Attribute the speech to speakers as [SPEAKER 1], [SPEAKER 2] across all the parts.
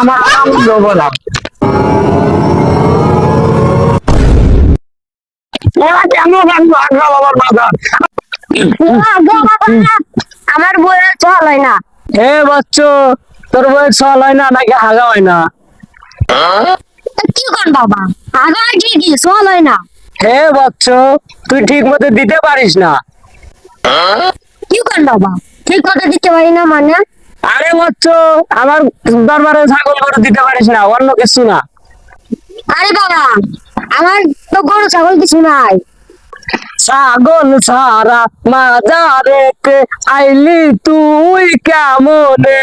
[SPEAKER 1] আমার আনন্দ বলা ওরা কেন রাখব আগ্রা বাবার বাজার
[SPEAKER 2] আমার বইয়ের চল হয় না।
[SPEAKER 1] হে বাচ্চ তোর বইয়ের ছল হয় না নাকি হাগা হয় না?
[SPEAKER 2] কি কর বাবা? আগে কি কি চল হয় না।
[SPEAKER 1] হে বাচ্চ তুই ঠিক মতো দিতে পারিস না।
[SPEAKER 2] কি কর বাবা? ঠিক কথা দিতে পারি না মানে?
[SPEAKER 1] আরে বাচ্চ আমার দরবারে ছাগল গরু দিতে পারিস না অন্য কিছু না।
[SPEAKER 2] আরে বাবা আমার তো গরু ছাগল কিছু নাই।
[SPEAKER 1] ছাগল সারা মাজারে আইলি তুই কেমনে?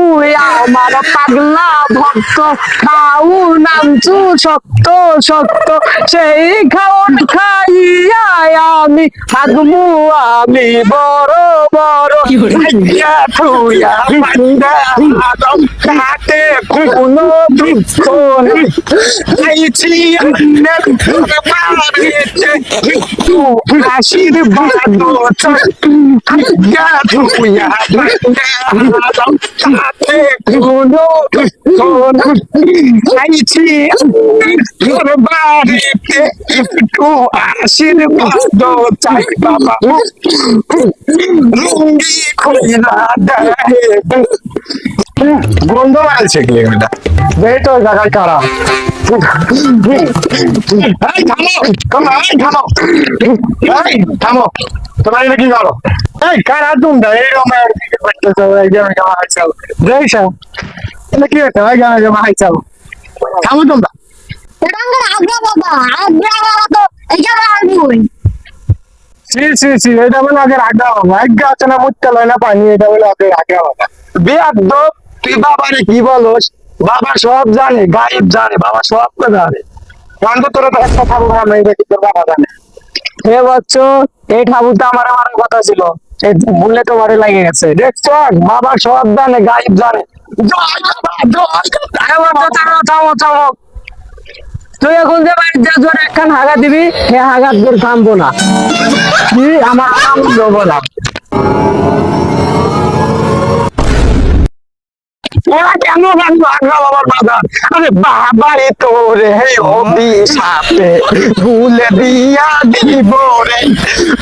[SPEAKER 1] তুই আমার পাগলা ভক্ত খাও নামছু শক্ত শক্ত সেই খাওন খাইয়া আমি থাকব আমি বড় বড়। আদম কাটে। কোনো বৃক্ষ নেই আইছি অন্যের বাড়িতে আশীর্বাদ ভাইয়া থুইয়া পান্ডা আদম কাটে কোনো কোনো আইছি তোর বাড়িতে একটু আশীর্বাদ চাই বাবা লুঙ্গি খুইলা দেয় গন্ধ লাগছে কি এটা বেটো জায়গায় কারা? থামো তোমরা এটা কি করো? এই কারা হাইছাও এটা কি হচ্ছে হাইছাও থামো তোমরা
[SPEAKER 2] আগ্রা বাবা আগ্রা বাবা তো এই যে আমার বই
[SPEAKER 1] সি সি সি এটা বলে আগে রাখা বাবা এক গাছ না পানি এটা বলে আগে রাখা বাবা বেয়াদ্দ তুই বাবারে কি বলস? বাবা সব জানে, গায়েব জানে, বাবা সব তো জানে। কারণ তোরা তো একটা ঠাকুর না এটা কি তোর বাবা জানে। হে বচ্চ, এই ঠাকুরটা আমার আমার কথা ছিল। এই ভুলে তোমারে লাগে গেছে। দেখছ বাবা সব জানে, গায়েব জানে। তুই এখন যে বাড়ির যা জোর একখান হাগা দিবি, সে হাগার জোর থামবো না। কি? আমার আনন্দ বলা ওরা কেন রাখব আগ্রা বাবার বাজার আরে বাবা রে তোরে অভিশাপে ভুলে দিয়া দিব রে।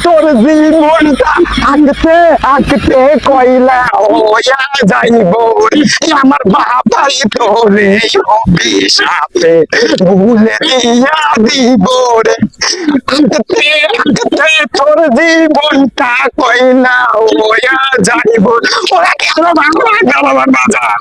[SPEAKER 1] তোর জীবনটা আঁকতে আঁকতে কইলা ওয়া যাইব আমার বাবা রে তোরে অভিশাপে ভুলে দিয়া দিব রে। আঁকতে আঁকতে তোর জীবনটা কইলা ওয়া যাইব। ওরা কেন রাখব আগ্রা বাবার বাজার